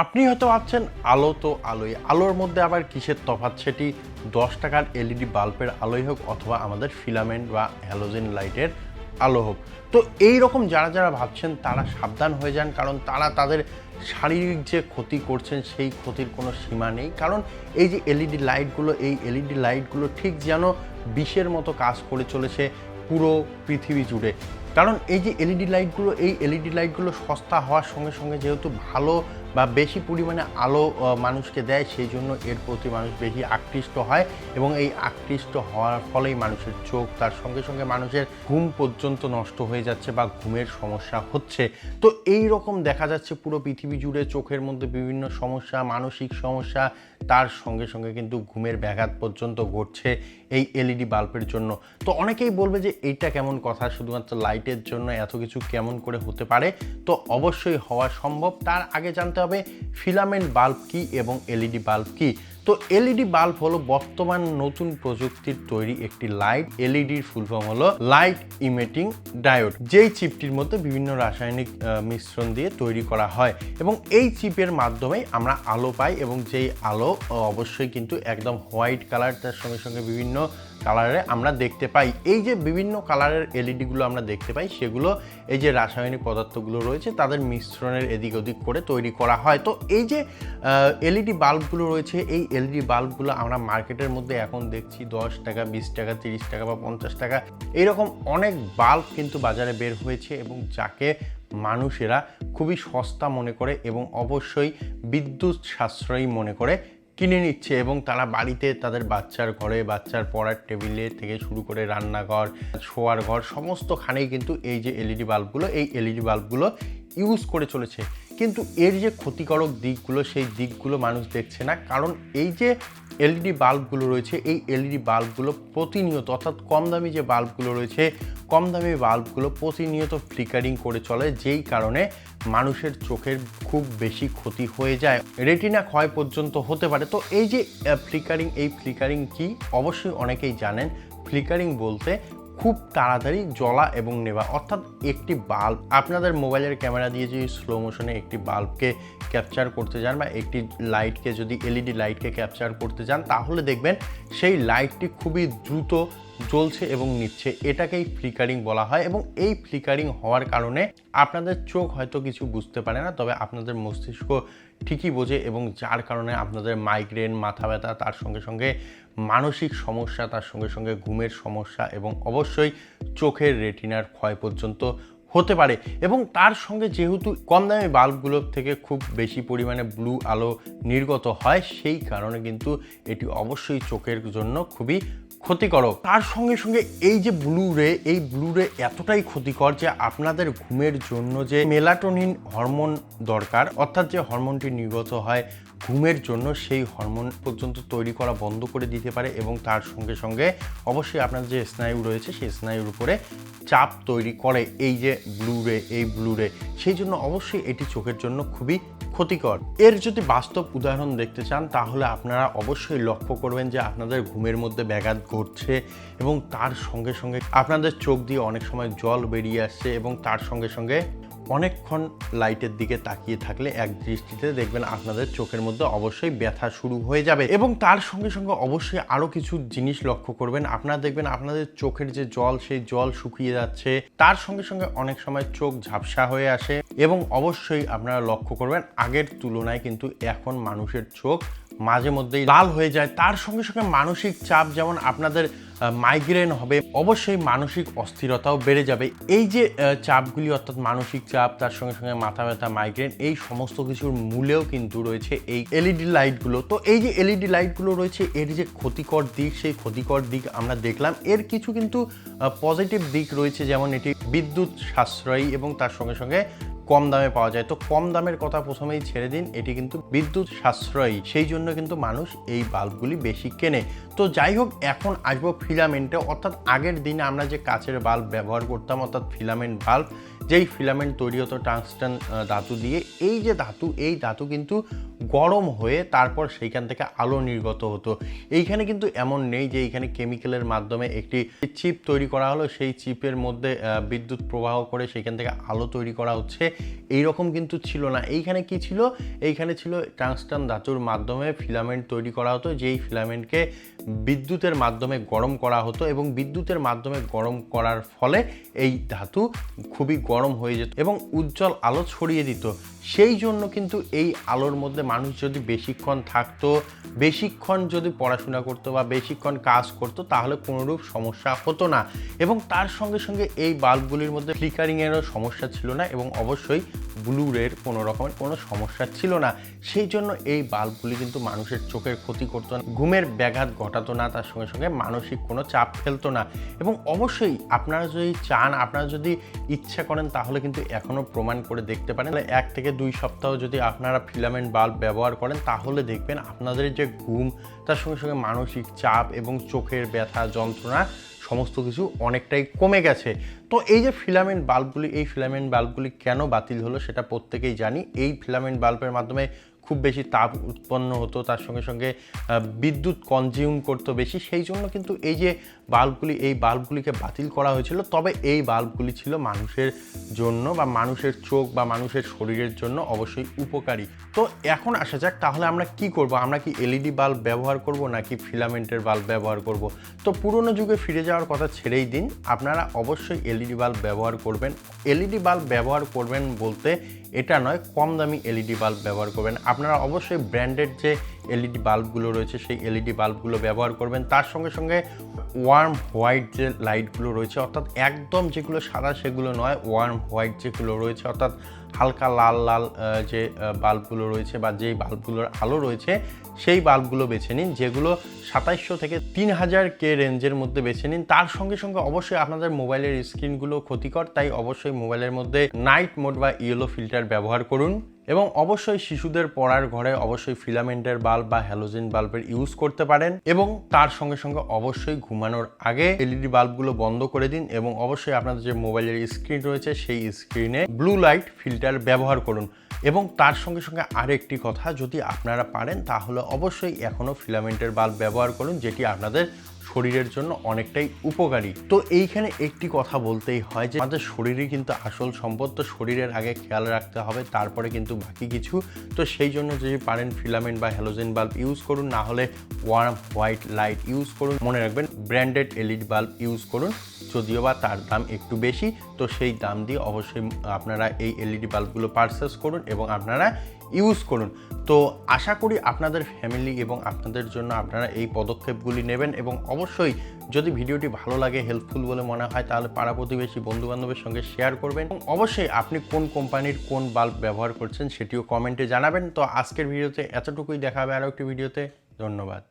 আপনি হয়তো ভাবছেন, আলো তো আলোই। আলোর মধ্যে আবার কিসের তফাৎ? সেটি দশ টাকার এলইডি বাল্বের আলোই হোক অথবা আমাদের ফিলামেন্ট বা হ্যালোজেন লাইটের আলো হোক। তো এই রকম যারা যারা ভাবছেন, তারা সাবধান হয়ে যান, কারণ তারা তাদের শারীরিক যে ক্ষতি করছেন, সেই ক্ষতির কোনো সীমা নেই। কারণ এই যে এলইডি লাইটগুলো, এই এলইডি লাইটগুলো ঠিক যেন বিষের মতো কাজ করে চলেছে পুরো পৃথিবী জুড়ে। কারণ এই যে এলইডি লাইটগুলো, এই এলইডি লাইটগুলো সস্তা হওয়ার সঙ্গে সঙ্গে যেহেতু ভালো বা বেশি পরিমাণে আলো মানুষকে দেয়, সেই জন্য এর প্রতি মানুষ বেশি আকৃষ্ট হয় এবং এই আকৃষ্ট হওয়ার ফলেই মানুষের চোখ, তার সঙ্গে সঙ্গে মানুষের ঘুম পর্যন্ত নষ্ট হয়ে যাচ্ছে বা ঘুমের সমস্যা হচ্ছে। তো এই রকম দেখা যাচ্ছে পুরো পৃথিবী জুড়ে চোখের মধ্যে বিভিন্ন সমস্যা, মানসিক সমস্যা, তার সঙ্গে সঙ্গে কিন্তু ঘুমের ব্যাঘাত পর্যন্ত ঘটছে এই এলইডি বাল্বের জন্য। তো অনেকেই বলবে যে এইটা কেমন কথা, শুধুমাত্র লাইটের জন্য এত কিছু কেমন করে হতে পারে? তো অবশ্যই হওয়া সম্ভব। তার আগে জানতে হবে ফিলামেন্ট বাল্ব কি এবং এলইডি বাল্ব কি? তো এলইডি বাল্ব হলো বর্তমান নতুন প্রযুক্তির তৈরি একটি লাইট এলইডির ফুল ফর্ম হলো লাইট ইমেটিং ডায়োড যেই চিপটির মধ্যে বিভিন্ন রাসায়নিক মিশ্রণ দিয়ে তৈরি করা হয় এবং এই চিপের মাধ্যমে আমরা আলো পাই এবং যেই আলো অবশ্যই কিন্তু একদম হোয়াইট কালার তার সঙ্গে সঙ্গে বিভিন্ন কালারে আমরা দেখতে পাই। এই যে বিভিন্ন কালারের এলইডিগুলো আমরা দেখতে পাই, সেগুলো এই যে রাসায়নিক পদার্থগুলো রয়েছে, তাদের মিশ্রণের এদিক ওদিক করে তৈরি করা হয়। তো এই যে এলইডি বাল্বগুলো রয়েছে, এই এলইডি বাল্বগুলো আমরা মার্কেটের মধ্যে এখন দেখছি দশ টাকা, বিশ টাকা, তিরিশ টাকা বা পঞ্চাশ টাকা। এইরকম অনেক বাল্ব কিন্তু বাজারে বের হয়েছে এবং যাকে মানুষেরা খুবই সস্তা মনে করে এবং অবশ্যই বিদ্যুৎ সাশ্রয়ী মনে করে কিনে নিচ্ছে এবং তারা বাড়িতে তাদের বাচ্চার ঘরে, বাচ্চার পড়ার টেবিলে থেকে শুরু করে রান্নাঘর, শোয়ার ঘর, সমস্তখানেই কিন্তু এই যে এলইডি বাল্বগুলো এই এলইডি বাল্বগুলো ইউজ করে চলেছে। কিন্তু এর যে ক্ষতিকারক দিকগুলো, সেই দিকগুলো মানুষ দেখছে না। কারণ এই যে এলইডি বাল্বগুলো রয়েছে, এই এলইডি বাল্বগুলো প্রতিনিয়ত, অর্থাৎ কম দামি যে বাল্বগুলো রয়েছে, কম দামি বাল্বগুলো প্রতিনিয়ত ফ্লিকারিং করে চলে, যেই কারণে মানুষের চোখের খুব বেশি ক্ষতি হয়ে যায়। রেটিনা ক্ষয় পর্যন্ত হতে পারে। তো এই যে ফ্লিকারিং এই ফ্লিকারিং কি? অবশ্যই অনেকেই জানেন। ফ্লিকারিং বলতে খুব তাড়াতাড়ি জ্বলা এবং নেওয়া, অর্থাৎ একটি বাল্ব আপনাদের মোবাইলের ক্যামেরা দিয়ে যদি স্লো মোশনে একটি বাল্বকে ক্যাপচার করতে যান বা একটি লাইটকে যদি এলইডি লাইটকে ক্যাপচার করতে যান, তাহলে দেখবেন সেই লাইটটি খুবই দ্রুত জ্বলছে এবং নিচ্ছে। এটাকেই ফ্লিকারিং বলা হয় এবং এই ফ্লিকারিং হওয়ার কারণে আপনাদের চোখ হয়তো কিছু বুঝতে পারে না, তবে আপনাদের মস্তিষ্ক ঠিকই বোঝে এবং যার কারণে আপনাদের মাইগ্রেন মাথা ব্যথা, তার সঙ্গে সঙ্গে মানসিক সমস্যা, তার সঙ্গে সঙ্গে ঘুমের সমস্যা এবং অবশ্যই চোখের রেটিনার ক্ষয় পর্যন্ত হতে পারে এবং তার সঙ্গে যেহেতু কম দামি বাল্বগুলোর থেকে খুব বেশি পরিমাণে ব্লু আলো নির্গত হয়, সেই কারণে কিন্তু এটি অবশ্যই চোখের জন্য খুবই ক্ষতিকারক। তার সঙ্গে সঙ্গে এই যে ব্লু রে এই ব্লু রে এতটাই ক্ষতিকর যে আপনাদের ঘুমের জন্য যে মেলাটোনিন হরমোন দরকার, অর্থাৎ যে হরমোনটি নির্গত হয় ঘুমের জন্য সেই হরমোন পর্যন্ত তৈরি করা বন্ধ করে দিতে পারে এবং তার সঙ্গে সঙ্গে অবশ্যই আপনার যে স্নায়ু রয়েছে সেই স্নায়ুর উপরে চাপ তৈরি করে, এই যে ব্লু রে এই ব্লু রে সেই জন্য অবশ্যই এটি চোখের জন্য খুবই ক্ষতিকর। এর যদি বাস্তব উদাহরণ দেখতে চান, তাহলে আপনারা অবশ্যই লক্ষ্য করবেন যে আপনাদের ঘুমের মধ্যে ব্যাঘাত ঘটছে এবং তার সঙ্গে সঙ্গে আপনাদের চোখ দিয়ে অনেক সময় জল বেরিয়ে আসছে এবং তার সঙ্গে সঙ্গে অনেকক্ষণ লাইটের দিকে তাকিয়ে থাকলে এক দৃষ্টিতে দেখবেন আপনাদের চোখের মধ্যে অবশ্যই ব্যথা শুরু হয়ে যাবে। এবং তার সঙ্গে সঙ্গে অবশ্যই আরও কিছু জিনিস লক্ষ্য করবেন। আপনারা দেখবেন আপনাদের চোখের যে জল, সেই জল শুকিয়ে যাচ্ছে। তার সঙ্গে সঙ্গে অনেক সময় চোখ ঝাপসা হয়ে আসে। এবং অবশ্যই আপনারা লক্ষ্য করবেন, আগের তুলনায় কিন্তু এখন মানুষের চোখ মাঝে মধ্যেই লাল হয়ে যায়। তার সঙ্গে সঙ্গে মানসিক চাপ যেমন আপনাদের মাইগ্রেন হবে, অবশ্যই মানসিক অস্থিরতাও বেড়ে যাবে। এই যে চাপগুলি অর্থাৎ মানসিক চাপ, তার সঙ্গে সঙ্গে মাথা ব্যথা মাইগ্রেন এই সমস্ত কিছুর মূলেও কিন্তু রয়েছে এই এলইডি লাইটগুলো তো এই যে এলইডি লাইটগুলো রয়েছে, এর যে ক্ষতিকর দিক, সেই ক্ষতিকর দিক আমরা দেখলাম। এর কিছু কিন্তু পজিটিভ দিক রয়েছে, যেমন এটি বিদ্যুৎ সাশ্রয়ী এবং তার সঙ্গে সঙ্গে কম দামে পাওয়া যায়। তো কম দামের কথা প্রথমেই ছেড়ে দিন, এটি কিন্তু বিদ্যুৎ সাশ্রয়ী, সেই জন্য কিন্তু মানুষ এই বাল্বগুলি বেশি কেনে। তো যাই হোক, এখন আসব ফিলামেন্টে, অর্থাৎ আগের দিনে আমরা যে কাচের বাল্ব ব্যবহার করতাম, অর্থাৎ ফিলামেন্ট বাল্ব যেই ফিলামেন্ট তৈরি হতো টাংস্টান ধাতু দিয়ে, এই যে ধাতু, এই ধাতু কিন্তু গরম হয়ে তারপর সেইখান থেকে আলো নির্গত হতো। এইখানে কিন্তু এমন নেই যে এইখানে কেমিক্যালের মাধ্যমে একটি চিপ তৈরি করা হলো, সেই চিপের মধ্যে বিদ্যুৎ প্রবাহ করে সেইখান থেকে আলো তৈরি করা হচ্ছে। এই রকম কিন্তু ছিল না। এইখানে কি ছিল? এইখানে ছিল টাংস্টান ধাতুর মাধ্যমে ফিলামেন্ট তৈরি করা হতো, যেই ফিলামেন্টকে বিদ্যুতের মাধ্যমে গরম করা হতো এবং বিদ্যুতের মাধ্যমে গরম করার ফলে এই ধাতু খুবই গরম হয়ে যেত এবং উজ্জ্বল আলো ছড়িয়ে দিত। সেই জন্য কিন্তু এই আলোর মধ্যে মানুষ যদি বেশিক্ষণ থাকতো, বেশিক্ষণ যদি পড়াশোনা করতো বা বেশিক্ষণ কাজ করতো, তাহলে কোনোরূপ সমস্যা হতো না। এবং তার সঙ্গে সঙ্গে এই বাল্বগুলির মধ্যে ফ্লিকারিংয়েরও সমস্যা ছিল না এবং অবশ্যই ব্লুরের কোনো রকমের কোনো সমস্যা ছিল না। সেই জন্য এই বাল্বগুলি কিন্তু মানুষের চোখের ক্ষতি করতো না। ঘুমের ব্যাঘাত ঘটাতো না, তার সঙ্গে সঙ্গে মানসিক কোনো চাপ ফেলতো না। এবং অবশ্যই আপনারা যদি চান, আপনারা যদি ইচ্ছা করেন, তাহলে কিন্তু এখনও প্রমাণ করে দেখতে পারেন। এক থেকে দুই সপ্তাহ যদি আপনারা ফিলামেন্ট বাল্ব ব্যবহার করেন, তাহলে দেখবেন আপনাদের যে ঘুম, তার সঙ্গে সঙ্গে মানসিক চাপ এবং চোখের ব্যথা, যন্ত্রণা, সমস্ত কিছু অনেকটাই কমে গেছে। তো এই যে ফিলামেন্ট বাল্বগুলি, এই ফিলামেন্ট বাল্বগুলি কেন বাতিল হলো সেটা প্রত্যেকেই জানি। এই ফিলামেন্ট বাল্বের মাধ্যমে খুব বেশি তাপ উৎপন্ন হতো, তার সঙ্গে সঙ্গে বিদ্যুৎ কনজিউম করতো বেশি। সেই জন্য কিন্তু এই যে বাল্বগুলি, এই বাল্বগুলিকে বাতিল করা হয়েছিল। তবে এই বাল্বগুলি ছিল মানুষের জন্য বা মানুষের চোখ বা মানুষের শরীরের জন্য অবশ্যই উপকারী। তো এখন আসা যাক, তাহলে আমরা কি করব? আমরা কি এলইডি বাল্ব ব্যবহার করব নাকি ফিলামেন্টের বাল্ব ব্যবহার করব? তো পুরনো যুগে ফিরে যাওয়ার কথা ছেড়েই দিন, আপনারা অবশ্যই এলইডি বাল্ব ব্যবহার করবেন। এলইডি বাল্ব ব্যবহার করবেন বলতে এটা নয়, কম দামি এলইডি বাল্ব ব্যবহার করবেন। আপনারা অবশ্যই ব্র্যান্ডেড যে এলইডি বাল্বগুলো রয়েছে, সেই এলইডি বাল্বগুলো ব্যবহার করবেন। তার সঙ্গে সঙ্গে ওয়ার্ম হোয়াইট যে লাইটগুলো রয়েছে, অর্থাৎ একদম যেগুলো সাদা সেগুলো নয় ওয়ার্ম হোয়াইট যেগুলো রয়েছে, অর্থাৎ হালকা লাল লাল যে বাল্বগুলো রয়েছে বা যেই বাল্বগুলোর আলো রয়েছে, সেই বাল্বগুলো বেছে নিন, যেগুলো সাতাইশশো থেকে তিন হাজার কে রেঞ্জের মধ্যে বেছে নিন। তার সঙ্গে সঙ্গে অবশ্যই আপনাদের মোবাইলের স্ক্রিনগুলো ক্ষতিকর, তাই অবশ্যই মোবাইলের মধ্যে নাইট মোড বা ইয়েলো ফিল্টার ব্যবহার করুন। এবং অবশ্যই শিশুদের পড়ার ঘরে অবশ্যই ফিলামেন্টের বাল্ব বা হ্যালোজেন বাল্বের ইউজ করতে পারেন এবং তার সঙ্গে সঙ্গে অবশ্যই ঘুমানোর আগে এলইডি বাল্বগুলো বন্ধ করে দিন এবং অবশ্যই আপনাদের যে মোবাইলের স্ক্রিন রয়েছে সেই স্ক্রিনে ব্লু লাইট ফিল্টার ব্যবহার করুন এবং তার সঙ্গে সঙ্গে আরেকটি কথা, যদি আপনারা পারেন তাহলে অবশ্যই এখনও ফিলামেন্টের বাল্ব ব্যবহার করুন যেটি আপনাদের শরীরের জন্য অনেকটাই উপকারী। তো এইখানে একটি কথা বলতেই হয় যে, আমাদের শরীরে কিন্তু আসল সম্পদ, তো শরীরের আগে খেয়াল রাখতে হবে, তারপরে কিন্তু বাকি কিছু। তো সেই জন্য যদি পারেন ফিলামেন্ট বা হ্যালোজেন বাল্ব ইউজ করুন, না হলে ওয়ার্ম হোয়াইট লাইট ইউজ করুন। মনে রাখবেন, ব্র্যান্ডেড এলইডি বাল্ব ইউজ করুন, যদিও বা তার দাম একটু বেশি। তো সেই দাম দিয়ে অবশ্যই আপনারা এই এলইডি বাল্বগুলো পারচেস করুন এবং আপনারা ইউজ করুন। তো আশা করি আপনাদের ফ্যামিলি এবং আপনাদের জন্য আপনারা এই পদক্ষেপগুলি নেবেন এবং অবশ্যই যদি ভিডিওটি ভালো লাগে হেল্পফুল বলে মনে হয়, তাহলে পাড়া প্রতিবেশী বন্ধুবান্ধবের সঙ্গে শেয়ার করবেন। এবং অবশ্যই আপনি কোন কোম্পানির কোন বাল্ব ব্যবহার করছেন, সেটিও কমেন্টে জানাবেন। তো আজকের ভিডিওতে এতটুকুই, দেখাবে আরও একটি ভিডিওতে ধন্যবাদ।